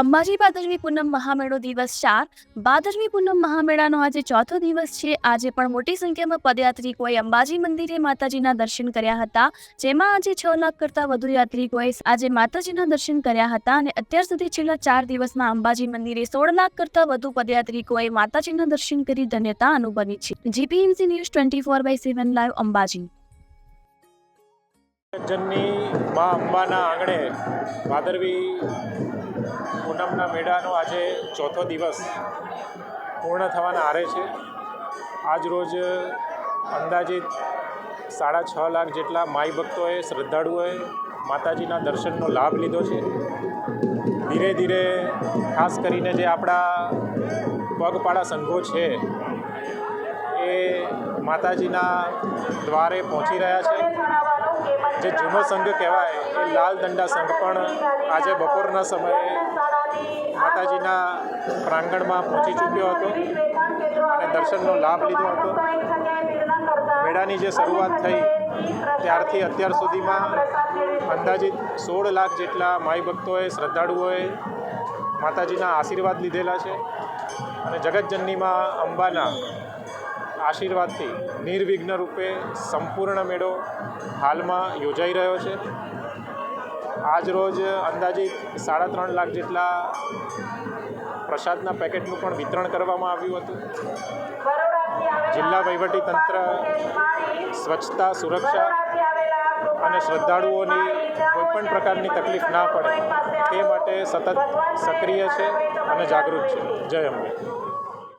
Ambaji Bhadarvi Poonam મહામેળો દિવસ ચાર. ભાદરવી પૂનમ મહામેળાનો આજે ચોથો દિવસ છે. આજે પણ મોટી સંખ્યામાં પદયાત્રિકોએ અંબાજી મંદિરે માતાજીના દર્શન કર્યા હતા. જેમાં આજે છ લાખ કરતાં વધુ યાત્રિકોએ આજે માતાજીના દર્શન કર્યા હતા અને અત્યાર સુધી છેલ્લા ચાર દિવસમાં અંબાજી મંદિરે સોળ લાખ કરતાં વધુ પદયાત્રિકોએ માતાજીના દર્શન કરી ધન્યતા અનુભવી છે. GPMC news twenty four by seven live Ambaji. જનની મા અંબાના આંગણે ભાદરવી પૂનમના મેળાનો આજે ચોથો દિવસ પૂર્ણ થવાના આરે છે. આજ રોજ અંદાજિત સાડા છ લાખ જેટલા માઈ ભક્તોએ શ્રદ્ધાળુઓએ માતાજીના દર્શનનો લાભ લીધો છે. ધીરે ધીરે ખાસ કરીને જે આપણા પગપાળા સંઘો છે એ માતાજીના દ્વારે પહોંચી રહ્યા છે. જે જૂનો સંઘ કહેવાય, એ લાલ દંડા સંઘ પણ આજે બપોરના સમયે માતાજીના પ્રાંગણમાં પહોંચી ચૂક્યો હતો અને દર્શનનો લાભ લીધો હતો. મેળાની જે શરૂઆત થઈ, ત્યારથી અત્યાર સુધીમાં અંદાજિત સોળ લાખ જેટલા માઈ ભક્તોએ શ્રદ્ધાળુઓએ માતાજીના આશીર્વાદ લીધેલા છે. અને જગતજનનીમાં અંબાના આશીર્વાદથી નિર્વિઘ્ન રૂપે સંપૂર્ણ મેળો હાલમાં યોજાઈ રહ્યો છે. આજ રોજ અંદાજિત સાડા ત્રણ લાખ જેટલા પ્રસાદના પેકેટનું પણ વિતરણ કરવામાં આવ્યું હતું. જિલ્લા વહીવટી તંત્ર સ્વચ્છતા, સુરક્ષા અને શ્રદ્ધાળુઓની કોઈપણ પ્રકારની તકલીફ ના પડે તે માટે સતત સક્રિય છે અને જાગૃત છે. જય અંબે.